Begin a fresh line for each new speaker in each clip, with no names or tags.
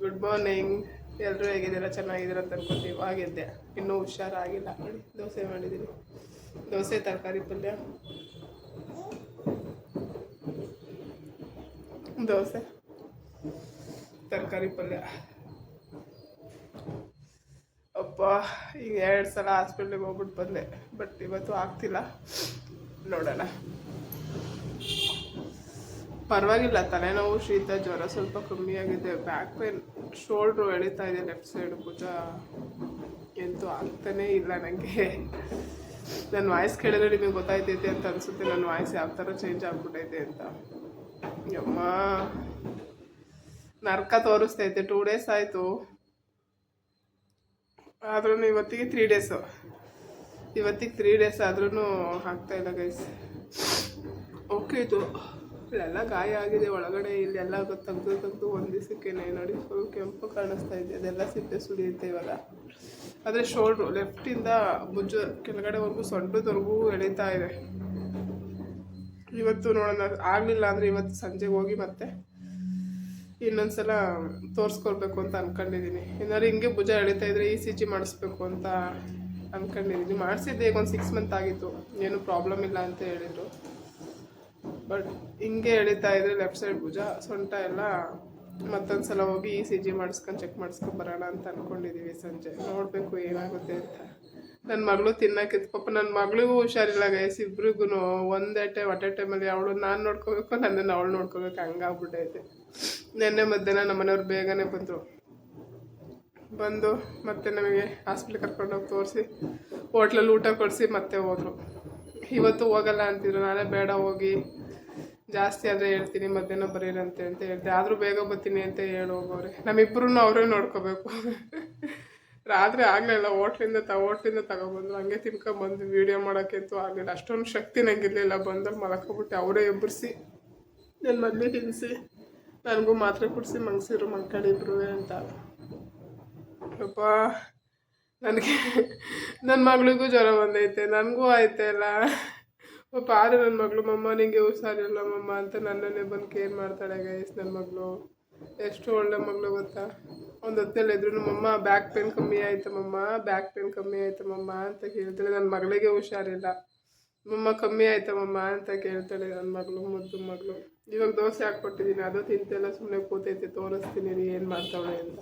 Good morning ಎಲ್ಲರೂ ಹೇಗಿದ್ದೀರಾ? ಚೆನ್ನಾಗಿದ್ದೀರ ಅಂತ ಅನ್ಕೊತೀವಿ. ಆಗಿದ್ದೆ. ಇನ್ನೂ ಹುಷಾರಾಗಿಲ್ಲ. ನೋಡಿ, ದೋಸೆ ಮಾಡಿದ್ದೀನಿ. ದೋಸೆ, ತರಕಾರಿ ಪಲ್ಯ. ದೋಸೆ, ತರಕಾರಿ ಪಲ್ಯ. ಅಪ್ಪ, ಈಗ ಎರಡು ಸಲ ಹಾಸ್ಪಿಟ್ಲಿಗೆ ಹೋಗ್ಬಿಟ್ಟು ಬಂದೆ. ಬಟ್ ಇವತ್ತು ಆಗ್ತಿಲ್ಲ. ನೋಡೋಣ. ಪರವಾಗಿಲ್ಲ, ತಲೆನೋವು, ಶೀತ, ಜ್ವರ ಸ್ವಲ್ಪ ಕಮ್ಮಿ ಆಗಿದೆ. ಬ್ಯಾಕ್ ಪೇನ್ ಶೋಲ್ಡ್ರು ಎಳಿತಾ ಇದೆ ಲೆಫ್ಟ್ ಸೈಡ್ ಭುಜ ಎಂತೂ ಆಗ್ತಾನೇ ಇಲ್ಲ ನನಗೆ ನನ್ನ ವಾಯ್ಸ್ ಕೇಳಿದ್ರೆ ನಿಮಗೆ ಗೊತ್ತಾಯ್ತೈತೆ ಅಂತ ಅನಿಸುತ್ತೆ ನನ್ನ ವಾಯ್ಸ್ ಯಾವ ಥರ ಚೇಂಜ್ ಆಗ್ಬಿಟ್ಟೈತೆ ಅಂತ. ಯಮ್ಮ. ನರ್ಕ ತೋರಿಸ್ತೈತೆ ಟೂ ಡೇಸ್ ಆಯಿತು. ಆದ್ರೂ ಇವತ್ತಿಗೆ ತ್ರೀ ಡೇಸು ಇವತ್ತಿಗೆ ತ್ರೀ ಡೇಸ್ ಆದ್ರೂ ಇಲ್ಲ ಗೈಸ್ ಓಕೆ ಇದು. ಇಲ್ಲೆಲ್ಲ ಗಾಯ ಆಗಿದೆ, ಒಳಗಡೆ ಇಲ್ಲೆಲ್ಲ ತೆಗ್ದು ತೆಗ್ದು ಒಂದು ದಿವಸಕ್ಕೇನೆ ನೋಡಿ ಫುಲ್ ಕೆಂಪು ಕಾಣಿಸ್ತಾ ಇದೆ, ಅದೆಲ್ಲ ಸಿಪ್ಪೆ ಸುಳಿಯುತ್ತೆ ಇವಾಗ. ಆದರೆ ಶೋಲ್ಡ್ರು ಲೆಫ್ಟಿಂದ ಭುಜ ಕೆಳಗಡೆವರೆಗೂ ಸೊಂಟದವರೆಗೂ ಎಳೀತಾ ಇದೆ. ಇವತ್ತು ನೋಡೋಣ, ಆಗಲಿಲ್ಲ ಅಂದರೆ ಇವತ್ತು ಸಂಜೆಗೆ ಹೋಗಿ ಮತ್ತೆ ಇನ್ನೊಂದ್ಸಲ ತೋರಿಸ್ಕೊಳ್ಬೇಕು ಅಂತ ಅಂದ್ಕೊಂಡಿದ್ದೀನಿ ಏನಾದ್ರು ಹಿಂಗೆ ಭುಜ ಎಳಿತಾ ಇದ್ರೆ ಇ ಸಿ ಜಿ ಮಾಡಿಸ್ಬೇಕು ಅಂತ ಅಂದ್ಕೊಂಡಿದ್ದೀನಿ ಮಾಡಿಸಿದ್ದೆ, ಈಗ ಒಂದು ಸಿಕ್ಸ್ ಮಂತ್ ಆಗಿತ್ತು. ಏನು ಪ್ರಾಬ್ಲಮ್ ಇಲ್ಲ ಅಂತ ಹೇಳಿದರು. ಬಟ್ ಹಿಂಗೆ ಎಳಿತಾ ಇದ್ರೆ ಲೆಫ್ಟ್ ಸೈಡ್ ಭುಜ, ಸೊಂಟ ಎಲ್ಲ ಮತ್ತೊಂದು ಸಲ ಹೋಗಿ ಇ ಸಿ ಜಿ ಮಾಡಿಸ್ಕೊಂಡು ಚೆಕ್ ಮಾಡಿಸ್ಕೊಂಡು ಬರೋಣ ಅಂತ ಅಂದ್ಕೊಂಡಿದ್ದೀವಿ ಸಂಜೆ. ನೋಡಬೇಕು ಏನಾಗುತ್ತೆ ಅಂತ. ನನ್ನ ಮಗಳು ತಿನ್ನಕ್ಕೆ ಪಾಪ ನನ್ನ ಮಗಳಿಗೂ ಹುಷಾರಿಲ್ಲ ಗೈಸ್ ಇಬ್ರಿಗೂ ಒಂದೇ ಟೈಮ್ ಅಟ್ ಎ ಟೈಮಲ್ಲಿ ಅವಳು ನಾನು ನೋಡ್ಕೋಬೇಕು, ನನ್ನನ್ನು ಅವಳು ನೋಡ್ಕೋಬೇಕು, ಹಂಗಾಗ್ಬಿಟ್ಟೈತೆ. ನಿನ್ನೆ ಮಧ್ಯಾಹ್ನ ನಮ್ಮ ಮನೆಯವ್ರು ಬೇಗನೆ ಬಂದರು. ಬಂದು ಮತ್ತೆ ನಮಗೆ ಹಾಸ್ಪಿಟ್ಲಿಗೆ ಕರ್ಕೊಂಡೋಗಿ ತೋರಿಸಿ ಹೋಟ್ಲಲ್ಲಿ ಊಟ ಕೊಡಿಸಿ ಮತ್ತೆ ಹೋದರು. ಇವತ್ತು ಹೋಗಲ್ಲ ಅಂತಿದ್ರು. ನಾನೇ ಬೇಡ ಹೋಗಿ ಜಾಸ್ತಿ ಆದರೆ ಹೇಳ್ತೀನಿ, ಮಧ್ಯಾಹ್ನ ಬರೀರಂತೆ ಅಂತ ಹೇಳ್ದೆ ಆದರೂ ಬೇಗ ಬರ್ತೀನಿ ಅಂತ ಹೇಳಿ ಹೋಗೋರೆ ನಮ್ಮಿಬ್ಬರೂ ಅವರೇ ನೋಡ್ಕೋಬೇಕು. ರಾತ್ರಿ ಆಗಲಿಲ್ಲ, ಹೋಟ್ಲಿಂದ ತ, ಹೋಟ್ಲಿಂದ ತಗೊಬಂದ್ರು ಹಂಗೆ ತಿನ್ಕೊಂಬಂದು ವೀಡಿಯೋ ಮಾಡೋಕ್ಕಂತೂ ಆಗಲಿಲ್ಲ. ಅಷ್ಟೊಂದು ಶಕ್ತಿ ನಂಗಿರಲಿಲ್ಲ. ಬಂದಲ್ಲಿ ಮಲಕೋಬಿಟ್ಟು ಅವರೇ ಎಬ್ಬರಿಸಿ ನನ್ನ ಮದುವೆ ತಿನ್ನಿಸಿ ನನಗೂ ಮಾತ್ರೆ ಕುಡಿಸಿ, ಮಂಗಸಿರು ಮಕ್ಕಳಿಬ್ರು ಅಂತ. ಅಪ್ಪ ನನಗೆ ನನ್ನ ಮಗಳಿಗೂ ಜ್ವರ ಬಂದೈತೆ. ನನಗೂ ಆಯ್ತಲ್ಲ ಪಾಪ ಆದ್ರೆ ನನ್ನ ಮಗಳು, ಮಮ್ಮ, ನಿಂಗೆ ಹುಷಾರಿಲ್ಲ, ಮಮ್ಮ, ಅಂತ ನನ್ನನ್ನೇ ಬಂದು ಕೇರ್ ಮಾಡ್ತಾಳೆ ಗೈಸ್ ನನ್ನ ಮಗಳು. ಎಷ್ಟು ಒಳ್ಳೆ ಮಗಳು ಗೊತ್ತಾ? ಒಂದು ಹೊತ್ತಲ್ಲಿ ಎದ್ರು ಮಮ್ಮ ಬ್ಯಾಕ್ ಪೇನ್ ಕಮ್ಮಿ ಆಯ್ತು, ಮಮ್ಮ ಬ್ಯಾಕ್ ಪೇನ್ ಕಮ್ಮಿ ಆಯ್ತು, ಮಮ್ಮ, ಅಂತ ಕೇಳ್ತಾಳೆ. ನನ್ನ ಮಗಳಿಗೆ ಹುಷಾರಿಲ್ಲ. ಮಮ್ಮ, ಕಮ್ಮಿ ಆಯ್ತಾ, ಮಮ್ಮ, ಅಂತ ಕೇಳ್ತಾಳೆ ನನ್ನ ಮಗಳು, ಮುದ್ದು ಮಗಳು. ಇವಾಗ ದೋಸೆ ಹಾಕ್ಕೊಟ್ಟಿದ್ದೀನಿ ಅದು ತಿಂತೆಲ್ಲ ಸುಮ್ಮನೆ ಕೂತೈತೆ, ತೋರಿಸ್ತೀನಿ ಏನು ಮಾಡ್ತಾವಳೆ ಅಂತ.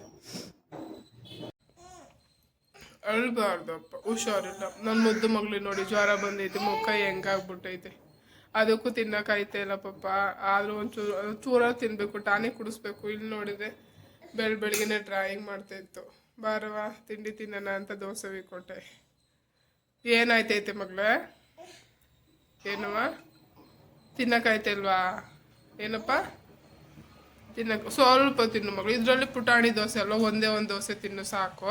ಅಳ್ಬಾರ್ದಪ್ಪ ಹುಷಾರಿಲ್ಲ. ನನ್ನ ಮುದ್ದು ಮಗಳು ನೋಡಿ ಜ್ವರ ಬಂದೈತೆ, ಮುಖ ಹೆಂಗಾಗ್ಬಿಟ್ಟೈತೆ. ಅದಕ್ಕೂ ತಿನ್ನಕ್ಕಾಯ್ತಾ ಇಲ್ಲ ಪಾಪ. ಆದರೂ ಒಂಚೂರು ಚೂರ ತಿನ್ನಬೇಕು ಟಾನಿಕ್ ಕುಡಿಸ್ಬೇಕು. ಇಲ್ಲಿ ನೋಡಿದೆ ಬೆಳ ಬೆಳಗ್ಗೆನೆ ಡ್ರಾಯಿಂಗ್ ಮಾಡ್ತಾ ಇತ್ತು. ಬಾರವ ತಿಂಡಿ ತಿನ್ನೋಣ ಅಂತ ದೋಸೆ ಕೊಟ್ಟೆ ಏನಾಯ್ತೈತೆ ಮಗಳೇ? ಏನವ ತಿನ್ನಕ್ಕಾಯ್ತಿಲ್ವಾ ಏನಪ್ಪ? ತಿನ್ನಕ್ಕೆ ಸ್ವಲ್ಪ ತಿನ್ನು ಮಗಳು. ಇದರಲ್ಲಿ ಪುಟಾಣಿ ದೋಸೆ ಅಲ್ವ? ಒಂದೇ ಒಂದು ದೋಸೆ ತಿನ್ನು ಸಾಕು.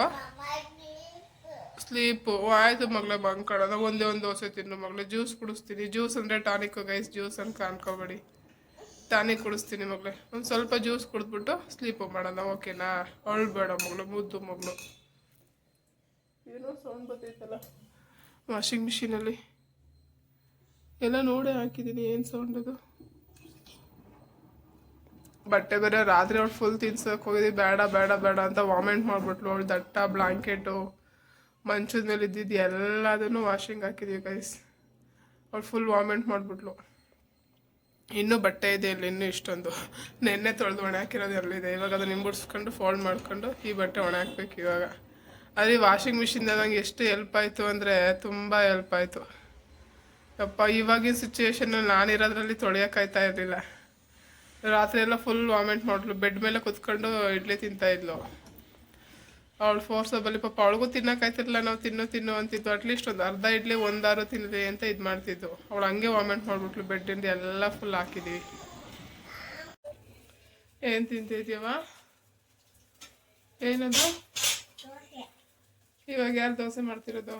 ಸ್ಲೀಪು ಆಯ್ತು ಮಗಳ ಬಂದ್ಕೊಳ್ಳೋದ ಒಂದೇ ಒಂದು ದೋಸೆ ತಿನ್ನು ಮಗಳು. ಜ್ಯೂಸ್ ಕುಡಿಸ್ತೀನಿ. ಜ್ಯೂಸ್ ಅಂದರೆ ಟಾನಿಕ್ ಗೈಸ್ ಜ್ಯೂಸ್ ಅಂತ ಅನ್ಕೋಬೇಡಿ ಟಾನಿಕ್ ಕುಡಿಸ್ತೀನಿ ಮಗಳೇ. ಒಂದು ಸ್ವಲ್ಪ ಜ್ಯೂಸ್ ಕುಡಿದ್ಬಿಟ್ಟು ಸ್ಲೀಪ್ ಮಾಡೋಣ ಓಕೆನಾ ಅಳ್ಬೇಡ ಮಗಳು, ಮುದ್ದು ಮಗಳು. ಏನೋ ಸೌಂಡ್ ಬರ್ತೈತಲ್ಲ. ವಾಷಿಂಗ್ ಮಿಷಿನಲ್ಲಿ ಎಲ್ಲ ನೋಡೇ ಹಾಕಿದ್ದೀನಿ ಏನು ಸೌಂಡ್ ಅದು? ಬಟ್ಟೆ ಬೇರೆ ರಾತ್ರಿ ಅವ್ಳು ಫುಲ್ ತಿನ್ಸೋಕೆ ಹೋಗಿದ್ವಿ. ಬೇಡ ಬೇಡ ಬೇಡ ಅಂತ ವಾಮೆಂಟ್ ಮಾಡಿಬಿಟ್ಲು ಅವಳು ದಟ್ಟ ಬ್ಲಾಂಕೆಟು ಮಂಚದ ಮೇಲೆ ಇದ್ದಿದ್ದು ಎಲ್ಲದನ್ನು ವಾಷಿಂಗ್ ಹಾಕಿದ್ವಿ ಗೈಸ್ ಅವ್ಳು ಫುಲ್ ವಾಮೆಂಟ್ ಮಾಡಿಬಿಟ್ಲು. ಇನ್ನೂ ಬಟ್ಟೆ ಇದೆ ಇಲ್ಲಿ, ಇನ್ನೂ ಇಷ್ಟೊಂದು. ನೆನ್ನೆ ತೊಳೆದು ಒಣ ಹಾಕಿರೋದು ಎಲ್ಲಿದೆ? ಇವಾಗ ಅದನ್ನು ಹಿಂಬಿಡ್ಸ್ಕೊಂಡು ಫೋಲ್ಡ್ ಮಾಡ್ಕೊಂಡು ಈ ಬಟ್ಟೆ ಒಣ ಹಾಕ್ಬೇಕು ಇವಾಗ. ಅದೇ ವಾಷಿಂಗ್ ಮಿಷಿನ್ ನಂಗೆ ಎಷ್ಟು ಹೆಲ್ಪ್ ಆಯಿತು ಅಂದರೆ ತುಂಬ ಹೆಲ್ಪ್ ಆಯಿತು. ಯಪ್ಪ, ಇವಾಗಿನ ಸಿಚುವೇಶನಲ್ಲಿ ನಾನಿರೋದ್ರಲ್ಲಿ ತೊಳೆಯೋಕ್ಕಾಯ್ತಾ ಇರಲಿಲ್ಲ. ರಾತ್ರಿ ಎಲ್ಲ ಫುಲ್ ವಾಮೆಂಟ್ ಮಾಡಲು. ಬೆಡ್ ಮೇಲೆ ಕುತ್ಕೊಂಡು ಇಡ್ಲಿ ತಿಂತಾ ಇದ್ಲು. ಅವಳು ಫೋರ್ಸಬಲ್ಲಿ ಪಾಪ ಅವಳಿಗೂ ತಿನ್ನೋಕ್ಕಾಯ್ತಿರಲಿಲ್ಲ ನಾವು ತಿನ್ನು ತಿನ್ನು ಅಂತಿದ್ದು ಅಟ್ಲೀಸ್ಟ್ ಒಂದು ಅರ್ಧ ಇಡ್ಲಿ ಒಂದಾರು ತಿನ್ನಲಿ ಅಂತ ಇದು ಮಾಡ್ತಿದ್ದು ಅವಳು ಹಂಗೆ ವಾಮೆಂಟ್ ಮಾಡಿಬಿಟ್ಲು ಬೆಡ್ಡಿಂದ ಎಲ್ಲ ಫುಲ್ ಹಾಕಿದ್ದೀವಿ ಏನು ತಿಂತಿದ್ಯವ ಏನದು? ಇವಾಗ ಯಾರು ದೋಸೆ ಮಾಡ್ತಿರೋದು?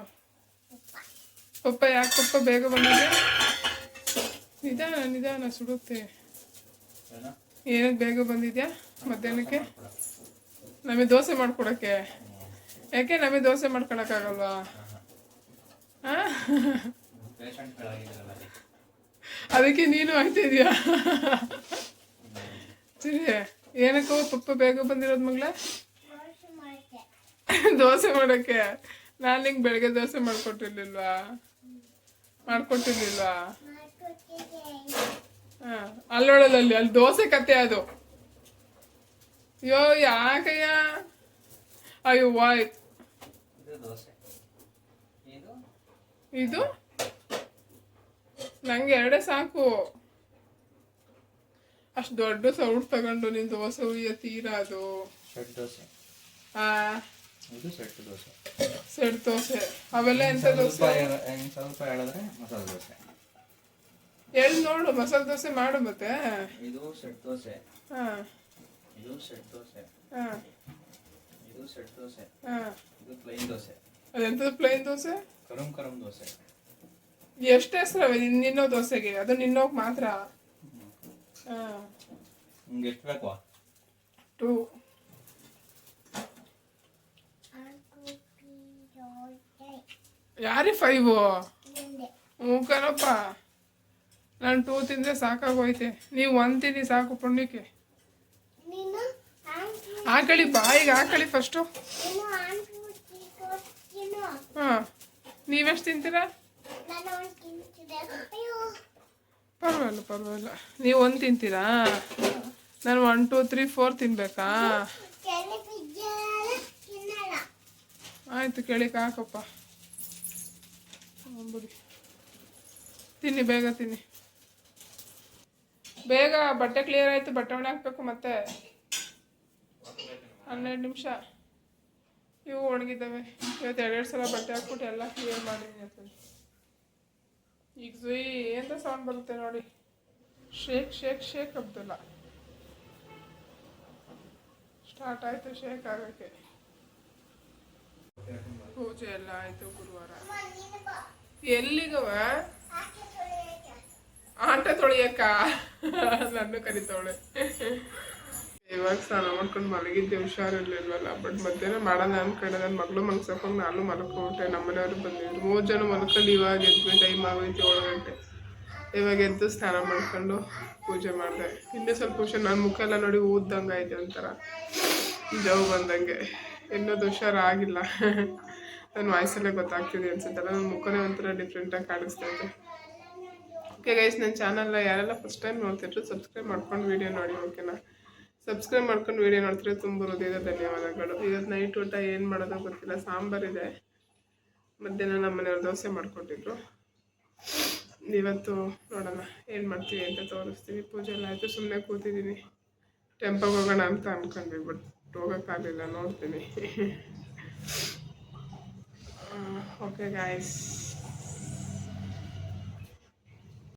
ಪಪ್ಪ ಯಾಕೆ ಪಪ್ಪ ಬೇಗ ಬಂದಿದೆ ನಿಧಾನ ನಿಧಾನ ಸುಡುತ್ತೆ. ಏನಕ್ಕೆ ಬೇಗ ಬಂದಿದ್ಯಾ ಮಧ್ಯಾಹ್ನಕ್ಕೆ? ನಮಗೆ ದೋಸೆ ಮಾಡ್ಕೊಡೋಕ್ಕೆ. ಯಾಕೆ ನಮಗೆ ದೋಸೆ ಮಾಡ್ಕೊಳಕ್ಕಾಗಲ್ವಾ ಅದಕ್ಕೆ ನೀನು ಆಗ್ತಿದ್ಯಾ ಸರಿ ಏನಕ್ಕೋ ಪಪ್ಪ ಬೇಗ ಬಂದಿರೋದು ಮಗಳ? ದೋಸೆ ಮಾಡೋಕ್ಕೆ. ನಾನು ನಿಂಗೆ ಬೆಳಗ್ಗೆ ದೋಸೆ ಮಾಡ್ಕೊಟ್ಟಿರ್ಲಿಲ್ವಾ? ಮಾಡ್ಕೊಟ್ಟಿರ್ಲಿಲ್ವಾ? ಹಾಂ ಅಲ್ಲೊಳದಲ್ಲಿ ಅಲ್ಲಿ ದೋಸೆ ಕತೆ ಅದು. ಅಯ್ಯೋ ಯಾಕಯ್ಯ ಅಯ್ಯೋ ವಾಯ್
ಇದು
ನಂಗೆ ಎರಡೇ ಸಾಕು ಅಷ್ಟು ದೊಡ್ಡ ಸೌಟ್ ತಗೊಂಡು ನಿನ್ ದೋಸೆ ಉಯ್ಯ ತೀರಾ ಅದು
ಸೆಟ್ ದೋಸೆ
ಆ
ಇದು ಸೆಟ್ ದೋಸೆ
ಸೆಟ್ ದೋಸೆ ಅವೆಲ್ಲ ಎಂತ ದೋಸೆ
ಸ್ವಲ್ಪ ಹೇಳಿದ್ರೆ ಮಸಾಲೆ ದೋಸೆ
ಹೇಳಿ ನೋಡು ಮಸಾಲೆ ದೋಸೆ ಮಾಡು ಮತ್ತೆ
ಇದು ಸೆಟ್ ದೋಸೆ
ಹಾ
ಇದು ಸೆಟ್ ದೋಸೆ. ಇದು ಸೆಟ್ ದೋಸೆ. ಇದು ಪ್ಲೈನ್ ದೋಸೆ.
ಅದೆಂತದ್ದು ಪ್ಲೇನ್ ದೋಸೆ?
ಕರಂ ಕರಂ ದೋಸೆ.
ಎಷ್ಟು ಹೆಸರವೆ? ನಿನ್ನೋ ದೋಸೆಗೆ? ಅದು ನಿನ್ನೋಗ್ ಮಾತ್ರ? ಹಾ.
ನಿಮ್ಗೆ ಎಷ್ಟು ಬೇಕು?
ಟೂ. ಯಾರಿ ಫೈವ್ ಹ್ಞೂ ಕಣಪ್ಪ. ನಾನು ಟೂ ತಿಂದರೆ ಸಾಕಾಗೋಯ್ತೆ. ನೀವು ಒಂದು ತಿನ್ನಿ ಸಾಕು ಪುಣ್ಯಕ್ಕೆ. ಹಾಕಳಿ ಬಾಯಿಗೆ ಹಾಕಳಿ ಫಸ್ಟು ಹಾಂ ನೀವೆಷ್ಟು ತಿಂತೀರಾ? ಪರವಾಗಿಲ್ಲ ಪರವಾಗಿಲ್ಲ. ನೀವು ಒಂದು ತಿಂತೀರಾ? ನಾನು ಒನ್ ಟೂ ತ್ರೀ ಫೋರ್ ತಿನ್ಬೇಕಾ? ಆಯಿತು ಕೇಳಿಕ್ಕೆ ಹಾಕಪ್ಪ. ಬಿಡಿ ತಿನ್ನಿ ಬೇಗ ತಿನ್ನಿ. ಬೇಗ ಬಟ್ಟೆ ಕ್ಲಿಯರ್ ಆಯಿತು, ಬಟ್ಟೆ ಒಣ ಹಾಕ್ಬೇಕು ಮತ್ತೆ. ಹನ್ನೆರಡು ನಿಮಿಷ. ಇವು ಒಣಗಿದ್ದಾವೆ. ಇವತ್ತು ಎರಡೆರಡು ಸಲ ಬಟ್ಟೆ ಹಾಕ್ಬಿಟ್ಟು ಎಲ್ಲ ಕ್ಲಿಯರ್ ಮಾಡಿದ್ದೀನಿ ಅಂತ ಈಗ ಜುಯಿ ಏನಂತ ಸೌಂಡ್ ಬರುತ್ತೆ ನೋಡಿ. Shake shake shake Abdulla. Start ಆಯಿತು ಶೇಕ್ ಆಗೋಕ್ಕೆ. ಪೂಜೆ ಎಲ್ಲ ಆಯಿತು ಗುರುವಾರ. ಎಲ್ಲಿಗವ ತೊಳಿಯಕ್ಕ ನನ್ನ ಕರಿತವಳೆ ಇವಾಗ ಸ್ನಾನ ಮಾಡ್ಕೊಂಡು ಮಲಗಿದ್ದೆ, ಹುಷಾರಿರ್ಲಿಲ್ವಲ್ಲ. ಬಟ್ ಮಧ್ಯಾಹ್ನ ಮಾಡೋಣ ಅನ್ಕೊಂಡೆ. ನನ್ನ ಮಗಳು ಮಲ್ಸಕೊಂಡು ನಾನು ಮಲ್ಕೊಂಬಿಟ್ಟೆ. ನಮ್ಮನೆಯವರು ಬಂದಿದ್ರು. ಮೂರು ಜನ ಮಲ್ಕೊಂಡು ಇವಾಗ ಎದ್ದು ಟೈಮ್ ಆಗೋಯ್ತು ಏಳು ಗಂಟೆ. ಇವಾಗ ಎದ್ದು ಸ್ನಾನ ಮಾಡ್ಕೊಂಡು ಪೂಜೆ ಮಾಡಿದೆ. ಇನ್ನೂ ಸ್ವಲ್ಪ ಹುಷಾರು ನನ್ನ ಮುಖ ಎಲ್ಲ ನೋಡಿ ಊದ್ದಂಗೆ ಆಯ್ತು ಒಂಥರ. ಜವ್ ಬಂದಂಗೆ. ಇನ್ನೂ ಹುಷಾರಾಗಿಲ್ಲ. ನನ್ನ ವಾಯ್ಸಲ್ಲೇ ಗೊತ್ತಾಗ್ತಿದೆ ಅನ್ಸುತ್ತಲ್ಲ. ನನ್ನ ಮುಖನೇ ಒಂಥರ ಡಿಫ್ರೆಂಟಾಗಿ ಕಾಣಿಸ್ತೈತೆ ಓಕೆ ಗೈಸ್, ನನ್ನ ಚಾನಲ್ನ ಯಾರೆಲ್ಲ ಫಸ್ಟ್ ಟೈಮ್ ನೋಡ್ತಿದ್ರು ಸಬ್ಸ್ಕ್ರೈಬ್ ಮಾಡ್ಕೊಂಡು ವೀಡಿಯೋ ನೋಡಿ ಓಕೆನಾ ಸಬ್ಸ್ಕ್ರೈಬ್ ಮಾಡ್ಕೊಂಡು ವೀಡಿಯೋ ನೋಡ್ತಿದ್ರೆ ತುಂಬ ಹೃದಯದ ಧನ್ಯವಾದಗಳು. ಇವತ್ತು ನೈಟ್ ಊಟ ಏನು ಮಾಡೋದೋ ಗೊತ್ತಿಲ್ಲ ಸಾಂಬಾರಿದೆ ಮಧ್ಯಾಹ್ನ ನಮ್ಮ ಮನೆಯವ್ರು ದೋಸೆ ಮಾಡಿಕೊಟ್ಟಿದ್ರು. ಇವತ್ತು ನೋಡೋಣ, ಏನು ಮಾಡ್ತೀವಿ ಅಂತ ತೋರಿಸ್ತೀವಿ. ಪೂಜೆ ಎಲ್ಲ ಆಯಿತು ಸುಮ್ಮನೆ ಕೂತಿದ್ದೀನಿ. ಟೆಂಪಲ್ಗೆ ಹೋಗೋಣ ಅಂತ ಅಂದ್ಕೊಂಡ್ವಿ ಬಟ್ ಹೋಗೋಕ್ಕಾಗಲಿಲ್ಲ ನೋಡ್ತೀನಿ. Okay guys